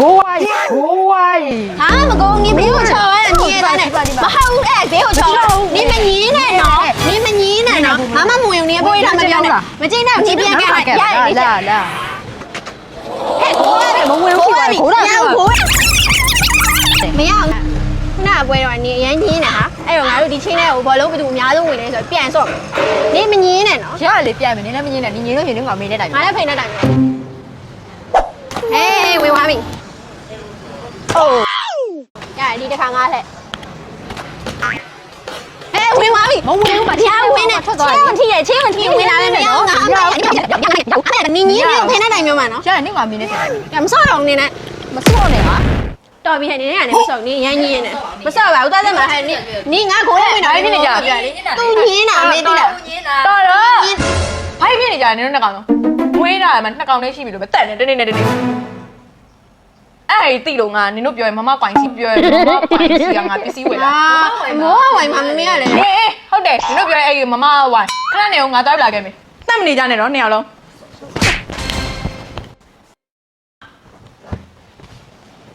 ကိုဝိုင်းကိုဝိုင်းဟာမကုန်းကြီးဘေးကိုချော်ရတာညင်းရတယ်မဟုတ်ဘူးအဲ့ဘေးကိုချော်နင်မညင်းနဲ့နော်နင်မညင်းနဲ့နော်မမမဝင်နေပွေးတာမပြောနဲ့မကြိတ်နဲ့ကြည့်ပြန်ခဲ့ရရလာလာဟဲ့ကိုဝိုင်းမဝင်ဘူးကိုဝိုင်းကိုဝိုင်းမရအောင်ခုနကပွဲတော့နင်အရင်ညင်းနေတာဟာအဲ့တော့ငါတို့ဒီချင်းနဲ့ကိုဘောလုံးဘသူအများဆုံးဝင်နေဆိုပြန်ဆော့နင်မညင်းနဲ့နော်ရလေပြန်မယ်နင်လည်းမညင်းနဲ့နင်ညင်းလို့ရင်တော့ငါမေးတဲ့တိုင်ငါလည်းဖိနေတဲ့တိုင် ဟုတ်ရတယ်ဒီတစ်ခါငါလက်ဟဲ့ဝင်သွားပြီမဝင်ဘူးမတရားဝင်နေထွက်သွားတယ်ချင်းထိရချင်းဝင်ထိဝင်လာမယ်နော်ငါအမရနင်းကြီးမျိုးဖိနေတိုင်းမျိုးမှာနော်ရနင်းကမေးတဲ့တိုင်ကမဆော့တော့နေနဲ့မစောနဲ့ဟာတော်ပြီဟဲ့နေနဲ့ကနေမဆော့နေရမ်းကြီးနေမဆော့ပါဘူးသားသက်မှာဟဲ့နေနေငါခိုးဝင်တော့သူညင်းတာမင်းတိလားတော်တော့ဖိုက်ပြနေကြတယ်နင်တို့နှစ်ကောင်တော့မွေးတာမှနှစ်ကောင်လေးရှိပြီလို့ပဲတက်နေတနေ့နဲ့တနေ့ အဲ့ဒီတိလို့ငါနင်တို့ပြောရင်မမကွိုင်စီပြောရင်မမကွိုင်စီကငါပစ္စည်းဝယ်လာအာမောဝိုင်မမမေးရလေအေးအေးဟုတ်တယ်နင်တို့ပြောရင်အဲ့ဒီမမဝိုင်ခဏနေအောင်ငါတောက်လာခဲ့မယ်တက်မနေကြနဲ့တော့နှစ်ယောက်လုံး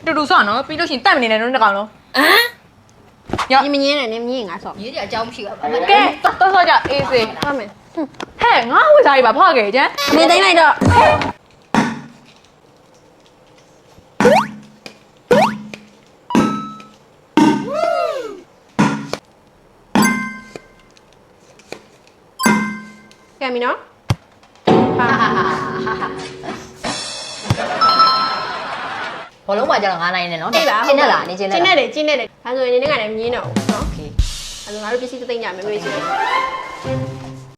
တူတူဆော့နော်ပြီးလို့ရှိရင်တက်မနေနဲ့တို့နှစ်ကောင်လုံးဟမ်နေမငင်းနဲ့နေမငင်းငါဆော့ရေးကြအကြောင်းမရှိပါဘူးကဲတော့ဆော့ကြအေးစေးဟုတ်မယ်ဟဲ့ငါဝယ်စားရပါဖောက်ခဲ့ကြမ်းမင်းသိမ့်လိုက်တော့ ကဲမီနော်ဟာ ဘောလုံးမှာကျတော့9နိုင်နဲ့နော် အေးပါ ကျင်းနဲ့လားနေကျင်းနဲ့ ကျင်း လား နဲ့တယ်ကျင်းနဲ့တယ်ဒါဆိုရင်နေနဲ့ကလည်းမငင်းတော့ဘူးနော် โอเค အဲ့ဒါငါတို့ပစ္စည်းသိမ့်ကြမယ်မေးချင်တယ်